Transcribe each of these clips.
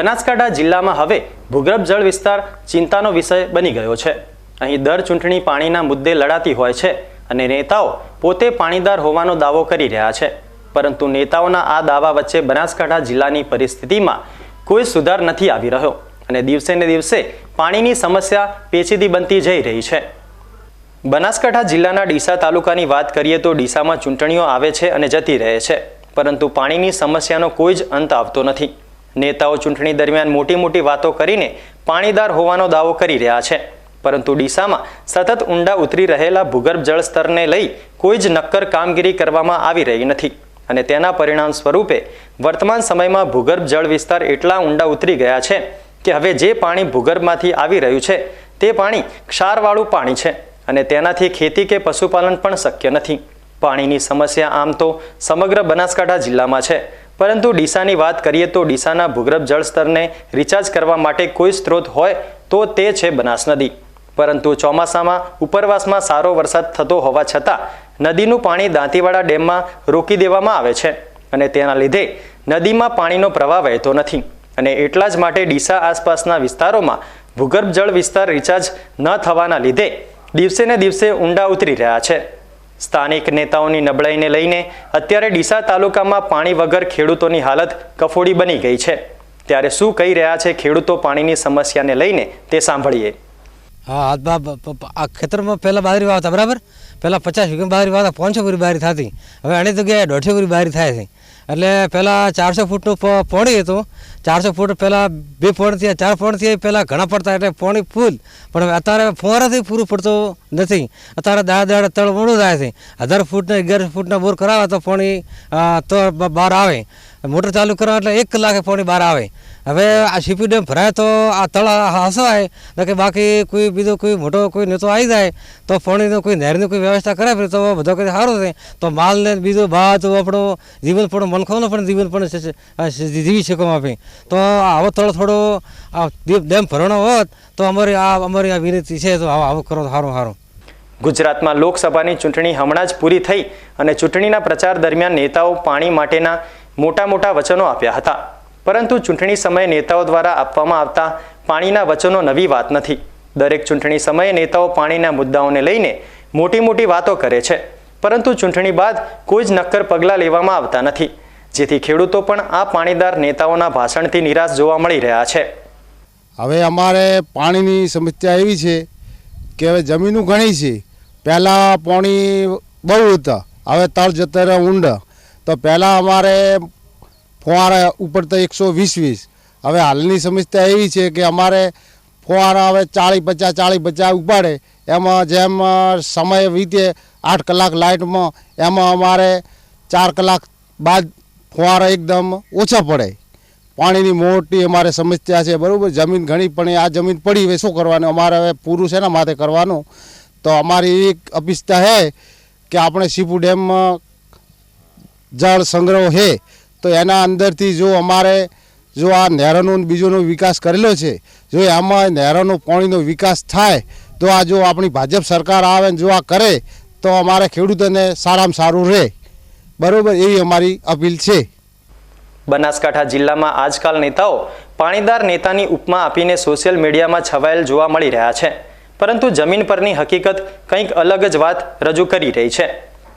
બનાસકાંઠા જિલ્લામાં હવે ભૂગર્ભ જળ વિસ્તાર ચિંતાનો વિષય બની ગયો છે. અહીં દર ચૂંટણી પાણીના મુદ્દે લડાતી હોય છે અને નેતાઓ પોતે પાણીદાર હોવાનો દાવો કરી રહ્યા છે. પરંતુ નેતાઓના આ દાવા વચ્ચે બનાસકાંઠા જિલ્લાની પરિસ્થિતિમાં કોઈ સુધાર નથી આવી રહ્યો અને દિવસે ને દિવસે પાણીની સમસ્યા પેચીદી બનતી જઈ રહી છે. બનાસકાંઠા જિલ્લાના ડીસા તાલુકાની વાત કરીએ તો ડીસામાં ચૂંટણીઓ આવે છે અને જતી રહે છે. પરંતુ પાણીની સમસ્યાનો કોઈ જ અંત આવતો નથી. નેતાઓ ચૂંટણી દરમિયાન મોટી મોટી વાતો કરીને પાણીદાર હોવાનો દાવો કરી રહ્યા છે. પરંતુ ડીસામાં સતત ઊંડા ઉતરી રહેલા ભૂગર્ભ જળ સ્તરને લઈ કોઈ જ નક્કર કામગીરી કરવામાં આવી રહી નથી અને તેના પરિણામ સ્વરૂપે વર્તમાન સમયમાં ભૂગર્ભ જળ વિસ્તાર એટલા ઊંડા ઉતરી ગયા છે કે હવે જે પાણી ભૂગર્ભમાંથી આવી રહ્યું છે તે પાણી ક્ષારવાળું પાણી છે અને તેનાથી ખેતી કે પશુપાલન પણ શક્ય નથી. પાણીની સમસ્યા આમ તો સમગ્ર બનાસકાંઠા જિલ્લામાં છે. પરંતુ ડીસાની વાત કરીએ તો ડીસાના ભૂગર્ભ જળસ્તરને રિચાર્જ કરવા માટે કોઈ સ્ત્રોત હોય તો તે છે બનાસ નદી. પરંતુ ચોમાસામાં ઉપરવાસમાં સારો વરસાદ થતો હોવા છતાં નદીનું પાણી દાંતીવાડા ડેમમાં રોકી દેવામાં આવે છે અને તેના લીધે નદીમાં પાણીનો પ્રવાહ વહેતો નથી. અને એટલા જ માટે ડીસા આસપાસના વિસ્તારોમાં ભૂગર્ભ જળ વિસ્તાર રિચાર્જ ન થવાના લીધે દિવસે ને દિવસે ઊંડા ઉતરી રહ્યા છે. સ્થાનિક નેતાઓની નબળાઈને લઈને અત્યારે ડીસા તાલુકામાં પાણી વગર ખેડૂતોની હાલત કફોડી બની ગઈ છે. ત્યારે શું કહી રહ્યા છે ખેડૂતો પાણીની સમસ્યાને લઈને તે સાંભળીએ. હા આ ખેતરમાં પહેલાં બાજરી વાવતા, બરાબર? પહેલાં પચાસ વીઘા બાજરી વાવતા, પાંચસો પૂરી બારી થતી. હવે અણી જગ્યાએ દોઢસો પૂરી બારી થાય છે. એટલે પહેલાં ચારસો ફૂટનું પોણી હતું. ચારસો ફૂટ પહેલાં બે પોણ થયા, ચાર પોણ થયા પહેલાં ઘણા પડતા એટલે પોણી ફૂલ. પણ અત્યારે ફુવારાથી પૂરું પડતું નથી. અત્યારે દાડા દાડા તળ મોડું થાય છે. હજાર ફૂટના અગિયાર ફૂટના બોર કરાવે તો પાણી તો બહાર આવે. મોટર ચાલુ કરવા એટલે એક કલાકે પાણી બહાર આવે. હવે આ સીપી ડેમ ભરાય તો આ તળ હસવાય. તો કે બાકી કોઈ બીજો કોઈ મોટો કોઈ નેતો આવી જાય, તો પાણીનો કોઈ નહેરની કોઈ વ્યવસ્થા કરે તો બધો કંઈ સારું છે તો માલને બીજો ભાત આપણો જીવન પણ મનખોનો પણ જીવન પણ જીવી શકો આપે. તો આવો થોડો થોડો, આ ડેમ ભરણો હોત, તો અમારી આ અમારી આ વિનંતી છે, તો આવો આવો કરો સારું સારું ગુજરાતમાં લોકસભાની ચૂંટણી હમણાં જ પૂરી થઈ અને ચૂંટણીના પ્રચાર દરમિયાન નેતાઓ પાણી માટેના મોટા મોટા વચનો આપ્યા હતા. પરંતુ ચૂંટણી સમયે નેતાઓ દ્વારા આપવામાં આવતા પાણીના વચનો નવી વાત નથી. દરેક ચૂંટણી સમયે નેતાઓ પાણીના મુદ્દાઓને લઈને મોટી મોટી વાતો કરે છે. પરંતુ ચૂંટણી બાદ કોઈ જ નક્કર પગલાં લેવામાં આવતા નથી. જેથી ખેડૂતો પણ આ પાણીદાર નેતાઓના ભાષણથી નિરાશ જોવા મળી રહ્યા છે. હવે અમારે પાણીની સમસ્યા એવી છે કે હવે જમીનો ઘણી છે. પહેલાં પાણી બહુ હતા. હવે તળ જતા રહે ઊંડા. તો પહેલાં અમારે ફુવારા ઉપર એકસો વીસ વીસ. હવે હાલની સમસ્યા એવી છે કે અમારે ફુવારા હવે ચાળીસ પચાસ ચાળીસ પચાસ ઉપાડે. એમાં જેમ સમય વીતે આઠ કલાક લાઇટમાં, એમાં અમારે ચાર કલાક બાદ ફુવારા એકદમ ઓછા પડે. પાણીની મોટી અમારે સમસ્યા છે, બરાબર? જમીન ઘણી, પણ આ જમીન પડી, હવે શું કરવાનું? અમારે હવે પૂરું છે ને માથે કરવાનું? તો અમારી એક અપેક્ષા છે કે આપણે સીપુ ડેમમાં જળ સંગ્રહ છે તો એના અંદરથી જો અમારે જો આ નહેરોનો બીજોનો વિકાસ કરેલો છે, જો આમાં નહેરોનો પાણીનો વિકાસ થાય, તો આ જો આપણી ભાજપ સરકાર આવે ને જો આ કરે, તો અમારે ખેડૂતોને સારામાં સારું રહે. બરાબર, એવી અમારી અપીલ છે. બનાસકાંઠા જિલ્લામાં આજકાલ નેતાઓ પાણીદાર નેતાની ઉપમા આપીને સોશિયલ મીડિયામાં છવાયેલ જોવા મળી રહ્યા છે. પરંતુ જમીન પરની હકીકત કંઈક અલગ જ વાત રજૂ કરી રહી છે.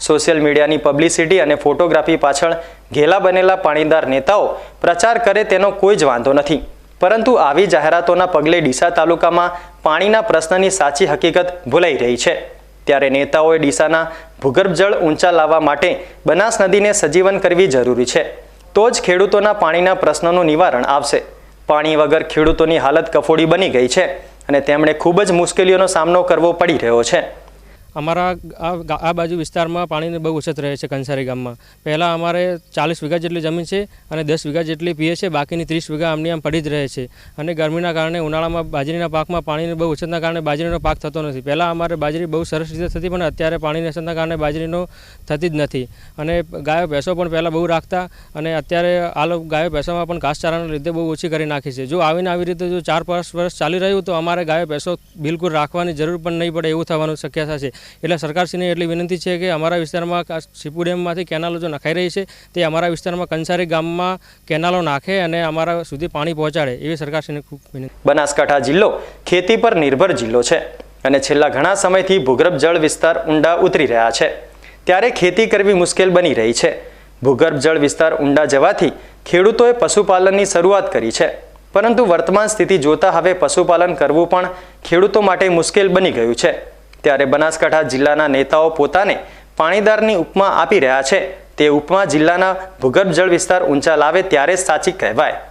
સોશિયલ મીડિયાની પબ્લિસિટી અને ફોટોગ્રાફી પાછળ ઘેલા બનેલા પાણીદાર નેતાઓ પ્રચાર કરે તેનો કોઈ જ વાંધો નથી. પરંતુ આવી જાહેરાતોના પગલે ડીસા તાલુકામાં પાણીના પ્રશ્નની સાચી હકીકત ભૂલાઈ રહી છે. ત્યારે નેતાઓએ ડીસાના ભૂગર્ભ જળ ઊંચા લાવવા માટે બનાસ નદીને સજીવન કરવી જરૂરી છે. તો જ ખેડૂતોના પાણીના પ્રશ્નનું નિવારણ આવશે. પાણી વગર ખેડૂતોની હાલત કફોડી બની ગઈ છે અને તેમણે ખૂબ જ મુશ્કેલીઓનો સામનો કરવો પડી રહ્યો છે. અમારા આ બાજુ વિસ્તારમાં પાણીની બહુ અછત રહે છે કંસારી ગામમાં. પહેલાં અમારે ચાલીસ વીઘા જેટલી જમીન છે અને દસ વીઘા જેટલી પીએ છે, બાકીની ત્રીસ વીઘા આમની આમ પડી જ રહે છે. અને ગરમીના કારણે ઉનાળામાં બાજરીના પાકમાં પાણીની બહુ અછતના કારણે બાજરીનો પાક થતો નથી. પહેલાં અમારે બાજરી બહુ સરસ રીતે થતી, પણ અત્યારે પાણીની અછતના કારણે બાજરીનો થતી જ નથી. અને ગાયો, ભેંસો પણ પહેલાં બહુ રાખતા અને અત્યારે આ ગાયો, ભેંસોમાં પણ ઘાસચારાના લીધે બહુ ઓછી કરી નાખી છે. જો આવીને આવી રીતે જો ચાર પાંચ વર્ષ ચાલી રહ્યું તો અમારે ગાયો, ભેંસો બિલકુલ રાખવાની જરૂર પણ નહીં પડે એવું થવાનું શક્યતા છે એટલે સરકારશ્રીને એટલી વિનંતી છે કે અમારા વિસ્તારમાં સીપુ ડેમમાંથી કેનાલો જો નખાઈ રહી છે, તે અમારા વિસ્તારમાં કંસારી ગામમાં કેનાલો નાખે અને અમારા સુધી પાણી પહોંચાડે, એવી સરકારશ્રીને ખૂબ વિનંતી. બનાસકાંઠા જિલ્લો ખેતી પર નિર્ભર જિલ્લો છે અને છેલ્લા ઘણા સમયથી ભૂગર્ભ જળ વિસ્તાર ઊંડા ઉતરી રહ્યા છે. ત્યારે ખેતી કરવી મુશ્કેલ બની રહી છે. ભૂગર્ભ જળ વિસ્તાર ઊંડા જવાથી ખેડૂતોએ પશુપાલનની શરૂઆત કરી છે. પરંતુ વર્તમાન સ્થિતિ જોતા હવે પશુપાલન કરવું પણ ખેડૂતો માટે મુશ્કેલ બની ગયું છે. ત્યારે બનાસકાંઠા જિલ્લાના નેતાઓ પોતાને પાણીદારની ઉપમા આપી રહ્યા છે. તે ઉપમા જિલ્લાના ભૂગર્ભ જળ વિસ્તાર ઊંચા લાવે ત્યારે સાચી કહેવાય.